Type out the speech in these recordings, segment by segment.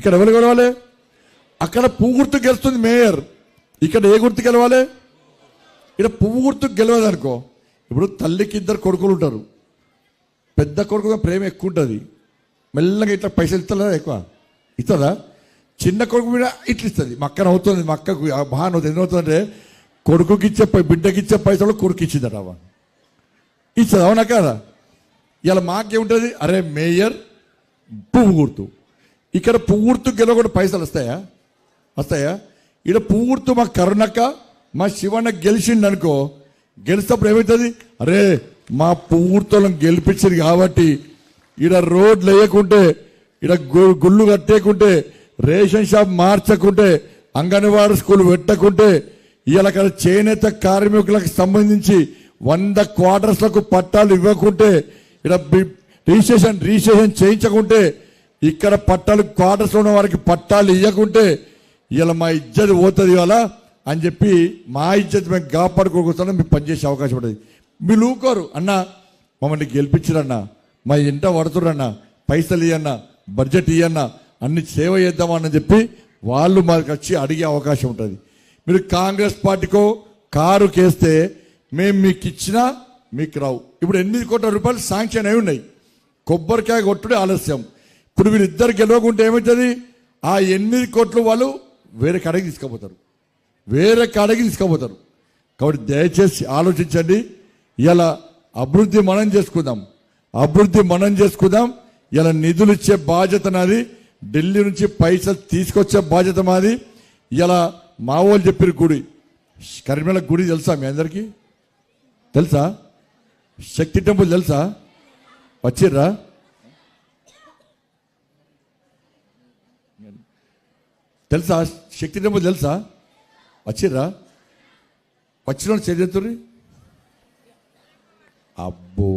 ఇక్కడ ఎవరు గెలవాలి? అక్కడ పువ్వు గుర్తు గెలుస్తుంది మేయర్. ఇక్కడ ఏ గుర్తు గెలవాలి? ఇక్కడ పువ్వు గుర్తు గెలవదు అనుకో. ఇప్పుడు తల్లికి ఇద్దరు కొడుకులు ఉంటారు. పెద్ద కొడుకు ప్రేమ ఎక్కువ ఉంటుంది. మెల్లగా ఇట్లా పైసలు ఇస్తుందా ఎక్కువ? ఇస్తుందా చిన్న కొడుకు మీద ఇట్లా ఇస్తుంది. మా అక్కన అవుతుంది మా అక్కకు బాగా అవుతుంది. ఎన్ని అవుతుందంటే కొడుకుకి ఇచ్చే పై- బిడ్డకి ఇచ్చే పైసలు కొడుకు ఇచ్చిందట అవ్వ. ఇస్తుంది అవునా కదా? ఇలా మాకేముంటుంది? అరే మేయర్ పువ్వు గుర్తు. ఇక్కడ పూర్తి గుర్తు కూడా పైసలు వస్తాయా? వస్తాయా? ఇక్కడ పువ్వు మా కరుణక మా శివన్న గెలిచిండు అనుకో గెలిచినప్పుడు ఏమవుతుంది అరే మా పువ్వు గెలిపించింది కాబట్టి ఈడ రోడ్లు వేయకుంటే ఈడ గు- గుళ్ళు కట్టేకుంటే రేషన్ షాప్ మార్చకుంటే అంగన్వాడీ స్కూల్ పెట్టకుంటే ఇవాళ చేనేత కార్మికులకు సంబంధించి వంద క్వార్టర్స్లకు పట్టాలు ఇవ్వకుంటే ఇక్కడ రిజిస్ట్రేషన్ రిజిస్ట్రేషన్ చేయించకుంటే ఇక్కడ పట్టాలు క్వార్టర్స్ ఉన్న వారికి పట్టాలు ఇవ్వకుంటే ఇలా మా ఇజ్జత్ పోతుంది ఇవాళ అని చెప్పి మా ఇజ్జత్ మేము కాపాడుకోకుండా మీకు పనిచేసే అవకాశం ఉంటుంది. మీరు ఊకోరు అన్న మమ్మల్ని గెలిపించరన్న మా ఇంట పడుతురన్న పైసలు ఇవ్వన్న బడ్జెట్ ఇవ్వన్న అన్ని సేవ చేద్దామని చెప్పి వాళ్ళు మాకు వచ్చి అడిగే అవకాశం ఉంటుంది. మీరు కాంగ్రెస్ పార్టీకో కారు కేస్తే మేము మీకు ఇచ్చినా మీకు రావు. ఇప్పుడు ఎనిమిది కోట్ల రూపాయలు శాంక్షన్ అయి ఉన్నాయి. కొబ్బరికాయ కొట్టుడే ఆలస్యం. ఇప్పుడు వీళ్ళిద్దరు గెలవకుంటే ఏమవుతుంది? ఆ ఎనిమిది కోట్లు వాళ్ళు వేరే కాడకి తీసుకుపోతారు. వేరే కాడకి తీసుకుపోతారు. కాబట్టి దయచేసి ఆలోచించండి. ఇలా అభివృద్ధి మనం చేసుకుందాం. అభివృద్ధి మనం చేసుకుందాం. ఇలా నిధులు ఇచ్చే బాధ్యత నాది. ఢిల్లీ నుంచి పైసలు తీసుకొచ్చే బాధ్యత మాది. ఇలా మా వాళ్ళు చెప్పిన గుడి కరిమేళ గుడి తెలుసా మీ అందరికీ? తెలుసా? శక్తి టెంపుల్ తెలుసా? వచ్చిర్రా? తెలుసా? శక్తి నెంబర్ తెలుసా? వచ్చిర్రా? వచ్చిన చర్యతుర్రి అబ్బో!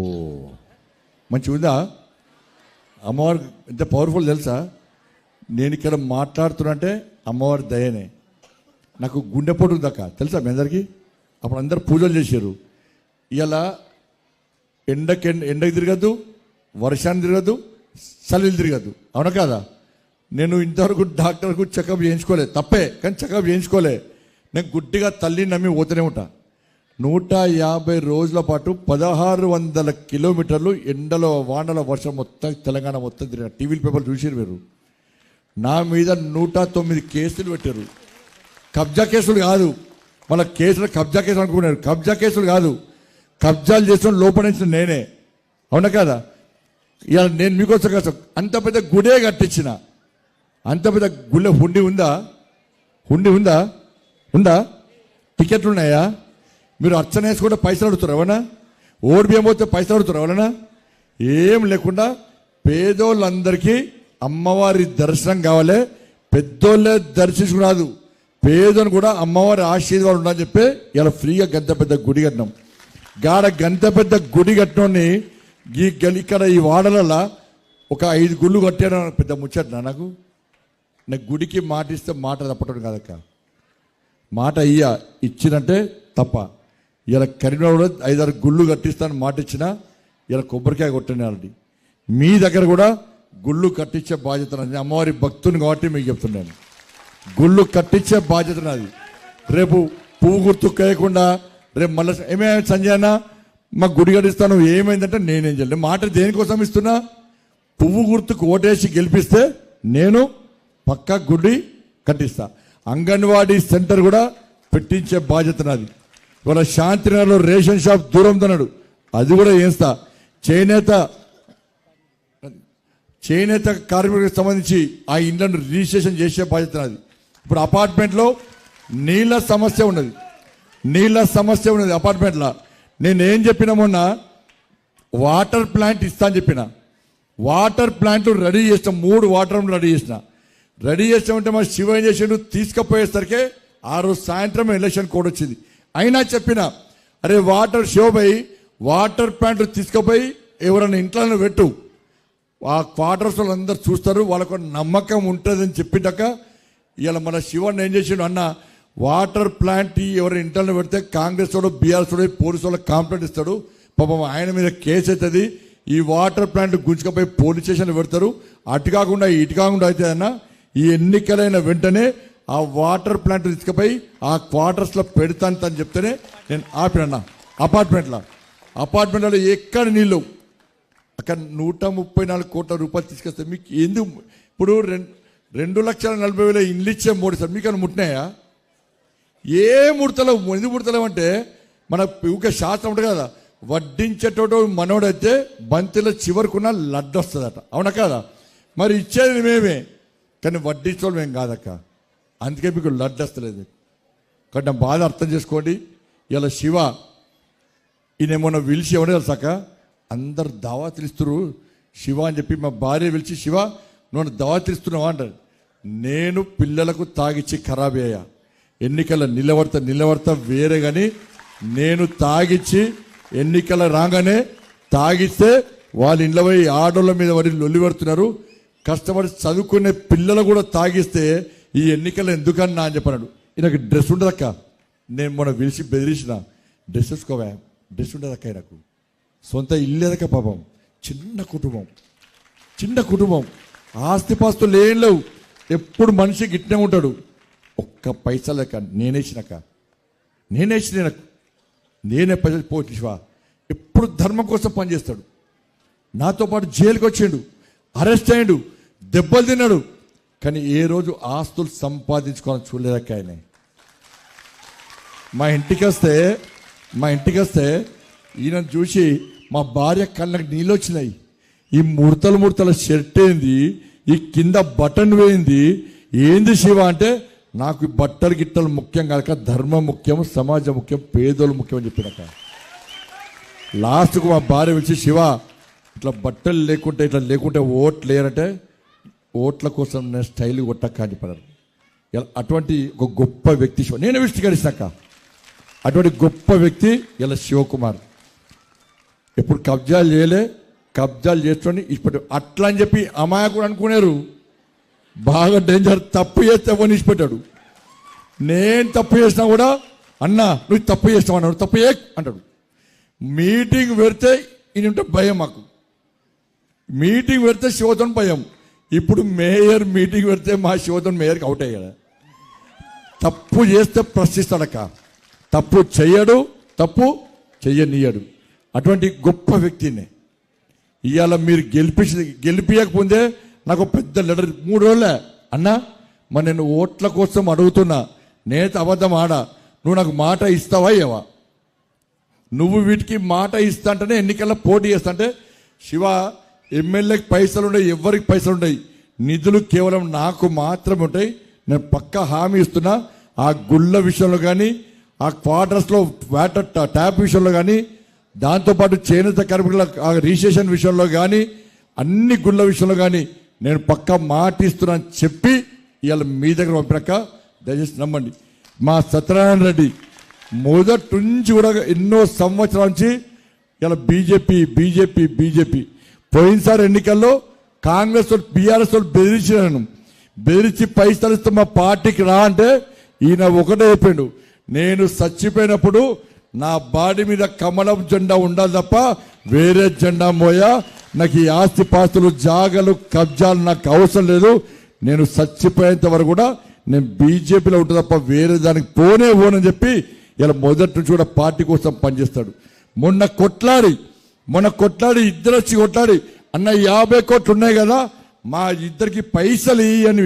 మంచి ఉందా? అమ్మవారు ఎంత పవర్ఫుల్ తెలుసా? నేను ఇక్కడ మాట్లాడుతున్నంటే అమ్మవారి దయనే. నాకు గుండెపోటు ఉందక్క. తెలుసా మీ అందరికీ? అప్పుడు అందరు పూజలు చేశారు ఇలా ఎండకి ఎండ ఎండకి తిరగద్దు వర్షాన్ని తిరగద్దు చలిలు తిరగద్దు. అవునా కాదా? నేను ఇంతవరకు డాక్టర్కు చెకప్ చేయించుకోలే. తప్పే కానీ చెకప్ చేయించుకోలే. నేను గుడ్డిగా తల్లిని నమ్మి పోతూనే ఉంటా. నూట యాభై రోజుల పాటు పదహారు వందల కిలోమీటర్లు ఎండలో వానల వర్షం మొత్తం తెలంగాణ మొత్తం తిరిగిన టీవీ పేపర్లు చూసిరు మీరు. నా మీద నూట తొమ్మిది కేసులు పెట్టారు కబ్జా కేసులు కాదు. వాళ్ళ కేసులు కబ్జా కేసులు అనుకున్నారు. కబ్జా కేసులు కాదు. కబ్జాలు చేసిన లోపడించిన నేనే. అవునా కదా? ఇలా నేను మీకోసం కోసం అంత పెద్ద గుడే కట్టించిన. అంత పెద్ద గుళ్ళ హుండి ఉందా? హుండి ఉందా? ఉందా? టికెట్లు ఉన్నాయా? మీరు అర్చన వేసుకుంటే పైసలు అడుగుతారు ఎవరన్నా? ఓడి బియ్యం పోతే పైసలు అడుగుతారు ఎవరన్నా? ఏం లేకుండా పేదోళ్ళందరికీ అమ్మవారి దర్శనం కావాలి. పెద్దోళ్ళే దర్శించుకురాదు. పేదని కూడా అమ్మవారి ఆశీర్వాదం ఉండాలని చెప్పి ఇలా ఫ్రీగా గంత పెద్ద గుడి కట్టినాం. గాడ గంత పెద్ద గుడి కట్టినోని ఈ గలి ఇక్కడ ఈ వాడలలో ఒక ఐదు గుళ్ళు కట్టాను పెద్ద ముచ్చట నాకు? నాకు గుడికి మాట ఇస్తే మాట తప్పటం కాదక్క. మాట అయ్యా ఇచ్చినంటే తప్ప. ఇలా కరీంనగర్ ఐదారు గుళ్ళు కట్టిస్తాను మాట ఇచ్చినా ఇలా కొబ్బరికాయ కొట్టండి మీ దగ్గర కూడా గుళ్ళు కట్టించే బాధ్యత నాది. అమ్మవారి భక్తుని కాబట్టి మీకు చెప్తున్నాను గుళ్ళు కట్టించే బాధ్యత నాది. రేపు పువ్వు గుర్తు కేయకుండా రేపు మళ్ళీ ఏమేమి సంజయ్ అన్న మా గుడి కట్టిస్తాను ఏమైందంటే నేనేం చేయలేదు. మాట దేనికోసం ఇస్తున్నా? పువ్వు గుర్తుకు ఓటేసి గెలిపిస్తే నేను పక్క గుడి కట్టిస్తా. అంగన్వాడీ సెంటర్ కూడా పెట్టించే బాధ్యత నాది. ఇవాళ శాంతినగర్లో రేషన్ షాప్ దూరం తన్నాడు అది కూడా వేస్తా చేనేత చేనేత కార్మికులకు సంబంధించి ఆ ఇండ్లను రిజిస్ట్రేషన్ చేసే బాధ్యత నాది. ఇప్పుడు అపార్ట్మెంట్లో నీళ్ళ సమస్య ఉన్నది. నీళ్ళ సమస్య ఉన్నది అపార్ట్మెంట్లో. నేను ఏం చెప్పిన మొన్న వాటర్ ప్లాంట్ ఇస్తా అని చెప్పిన. వాటర్ ప్లాంట్ రెడీ చేసిన మూడు వాటర్ రెడీ చేసిన. రెడీ చేసామంటే మా శివ ఏం చేసాడు? తీసుకుపోయేసరికి ఆ రోజు సాయంత్రం ఎలక్షన్ కోడ్ వచ్చింది. అయినా చెప్పిన అరే వాటర్ శివభాయ్ వాటర్ ప్యాంట్లు తీసుకుపోయి ఎవరైనా ఇంట్లో పెట్టు. ఆ క్వార్టర్స్ అందరు చూస్తారు వాళ్ళకు నమ్మకం ఉంటుందని చెప్పినాక ఇలా మన శివన్ ఏం చేసిండు అన్న వాటర్ ప్లాంట్ ఎవరి ఇంటర్లో పెడితే కాంగ్రెస్ వాడు బీఆర్ఎస్ వాడు పోలీసు వాళ్ళకి కాంప్లైంట్ ఇస్తాడు. పాపం ఆయన మీద కేసు అవుతుంది ఈ వాటర్ ప్లాంట్ గుంజుకపోయి పోలీస్ స్టేషన్లో పెడతారు. అటు కాకుండా ఇటు కాకుండా అయితే అన్న ఈ ఎన్నికలైన వెంటనే ఆ వాటర్ ప్లాంట్ తీసుకుపోయి ఆ క్వార్టర్స్లో పెడతాను అని చెప్తేనే నేను ఆపినన్నా. అపార్ట్మెంట్లో. అపార్ట్మెంట్లో ఎక్కడ నీళ్ళు? అక్కడ నూట ముప్పై నాలుగు కోట్ల రూపాయలు తీసుకొస్తే మీకు ఎందుకు ఇప్పుడు రెండు రెండు లక్షల నలభై వేల ఇండ్లు ఇచ్చే మూడు సార్ మీకు ముట్టినాయా? ఏ ముడతలేవు ఎందుకు ముడతలేవు అంటే మన ఊకే శాస్త్రం ఉంటుంది కదా వడ్డించేటోడు మనోడైతే బంతిలో చివరికున్న లడ్డు వస్తుందట. అవునా కదా? మరి ఇచ్చేది మేమే. కానీ వడ్డించడం మేము కాదక్క. అందుకే మీకు లడ్డు వస్తలేదు. నా బాధ అర్థం చేసుకోండి. ఇలా శివ ఈయనేమన్నా పిలిచి ఎవడే తెలుసాక అందరు దావా తెలుస్తురు శివ అని చెప్పి మా భార్య పిలిచి శివ నువ్వు దావా తెలుస్తున్నావా అంటారు. నేను పిల్లలకు తాగిచ్చి ఖరాబ్ అయ్యా. ఎన్నికల నిలవర్త నిలవర్త వేరే కానీ నేను తాగిచ్చి ఎన్నికల రాగానే తాగిస్తే వాళ్ళ ఇంట్లో పోయి ఆడోళ్ళ మీద పడి లొల్లి పెడుతున్నారు. కష్టపడి చదువుకునే పిల్లలు కూడా తాగిస్తే ఈ ఎన్నికలు ఎందుకన్నా అని చెప్పన్నాడు. ఈయనకు డ్రెస్ ఉండదక్క. నేను మొన్న పిలిచి బెదిరించిన. డ్రెస్ వేసుకోవా డ్రెస్ ఉండదక్క నాకు సొంత ఇల్లేదక్క పాపం. చిన్న కుటుంబం. చిన్న కుటుంబం. ఆస్తిపాస్తులు ఏం లేవు. ఎప్పుడు మనిషి గిట్నే ఉంటాడు. ఒక్క పైసా లేక నేనేసినాక నేనేసిన నాకు నేనే పైసలు పోటీ ఎప్పుడు ధర్మం కోసం పనిచేస్తాడు. నాతో పాటు జైలుకి వచ్చిండు అరెస్ట్ అయ్యాడు దెబ్బలు తిన్నాడు. కానీ ఏ రోజు ఆస్తులు సంపాదించుకోవాలని చూడలేదక్క ఆయన. మా ఇంటికి వస్తే మా ఇంటికి వస్తే ఈయన చూసి మా భార్య కళ్ళకు నీళ్ళు వచ్చినాయి. ఈ ముడతలు ముడతల షర్ట్ ఏంది ఈ కింద బటన్ వేయింది. ఏంది శివ అంటే నాకు ఈ బట్టలు గిట్టలు ముఖ్యం కాక ధర్మం ముఖ్యం సమాజం ముఖ్యం పేదోళ్ళు ముఖ్యం అని చెప్పినాక లాస్ట్కు మా భార్య వచ్చి శివ ఇట్లా బట్టలు లేకుంటే ఇట్లా లేకుంటే ఓట్లు లేరంటే ఓట్ల కోసం నేను స్టైల్ కొట్టక అని చెప్పారు. ఇలా అటువంటి ఒక గొప్ప వ్యక్తి శివ నేను విష్టికరిస్తాక అటువంటి గొప్ప వ్యక్తి ఇలా శివకుమార్. ఇప్పుడు కబ్జాలు చేయలే కబ్జాలు చేసుకొని ఇప్పుడు అట్లా అని చెప్పి అమాయకుడు అనుకునేరు. బాగా డేంజర్ తప్పు చేస్తే ఎవరిని ఇచ్చిపెట్టాడు నేను తప్పు చేసినా కూడా అన్నా నువ్వు తప్పు చేస్తావు? అన్నాడు. తప్పు ఏ అంటాడు. మీటింగ్ పెడితే ఈయన ఉంటే భయం మాకు. మీటింగ్ పెడితే శివతో భయం. ఇప్పుడు మేయర్ మీటింగ్ పెడితే మా శివతో మేయర్కి అవుట్ అయ్యాడు. తప్పు చేస్తే ప్రశ్నిస్తాడక్క. తప్పు చెయ్యడు తప్పు చెయ్యనీయడు. అటువంటి గొప్ప వ్యక్తిని ఇవాళ మీరు గెలిపించి గెలిపించకపోతే నాకు పెద్ద లెటర్ మూడు రోజులే. అన్నా మరి నేను ఓట్ల కోసం అడుగుతున్నా. నేత అబద్ధం ఆడా? నువ్వు నాకు మాట ఇస్తావా ఏవా? నువ్వు వీటికి మాట ఇస్తా అంటేనే ఎన్నికల్లో పోటీ చేస్తా అంటే శివ ఎమ్మెల్యేకి పైసలు ఉన్నాయి ఎవరికి పైసలు ఉన్నాయి నిధులు కేవలం నాకు మాత్రమే ఉంటాయి. నేను పక్క హామీ ఇస్తున్నా. ఆ గుళ్ళ విషయంలో కానీ ఆ క్వార్టర్స్లో వాటర్ ట్యాప్ విషయంలో కానీ దాంతోపాటు చేనేత కార్మికుల ఆ రిజిస్ట్రేషన్ విషయంలో కానీ అన్ని గుళ్ళ విషయంలో కానీ నేను పక్క మాట అని చెప్పి ఇవాళ మీ దగ్గర పంపినాక దయచేసి నమ్మండి. మా సత్యనారాయణ రెడ్డి మొదటి నుంచి కూడా ఎన్నో సంవత్సరాల నుంచి ఇలా బీజేపీ బీజేపీ బీజేపీ పోయినసారి ఎన్నికల్లో కాంగ్రెస్ వాళ్ళు బీఆర్ఎస్ వాళ్ళు బెదిరించినాను బెదిరించి పైసలు ఇస్తే మా పార్టీకి రా అంటే ఈయన ఒకటే చెప్పిండు. నేను చచ్చిపోయినప్పుడు నా బాడీ మీద కమలం జెండా ఉండాలి తప్ప వేరే జెండా మోయా. నాకు ఈ ఆస్తి పాస్తులు జాగలు కబ్జాలు నాకు అవసరం లేదు. నేను చచ్చిపోయేంత వరకు కూడా నేను బీజేపీలో ఉంటుంది తప్ప వేరే దానికి పోనే పోనని చెప్పి ఇలా మొదటి నుంచి కూడా పార్టీ కోసం పనిచేస్తాడు. మొన్న కొట్లాడి మొన్న కొట్లాడి ఇద్దరు వచ్చి కొట్లాడి అన్న యాభై కోట్లు ఉన్నాయి కదా మా ఇద్దరికి పైసలు ఇయ్యి అని